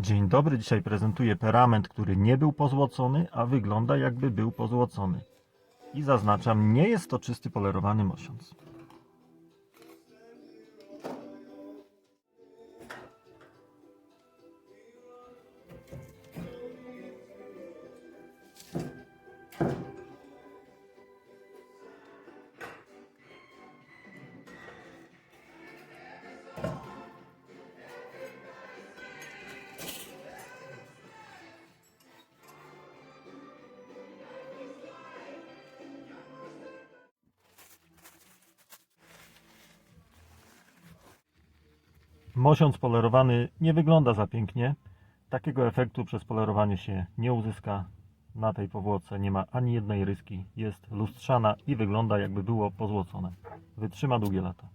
Dzień dobry, dzisiaj prezentuję perament, który nie był pozłocony, a wygląda jakby był pozłocony. I zaznaczam, nie jest to czysty polerowany mosiąc. Mosiąc polerowany nie wygląda za pięknie. Takiego efektu przez polerowanie się nie uzyska. Na tej powłoce nie ma ani jednej ryski. Jest lustrzana i wygląda jakby było pozłocone. Wytrzyma długie lata.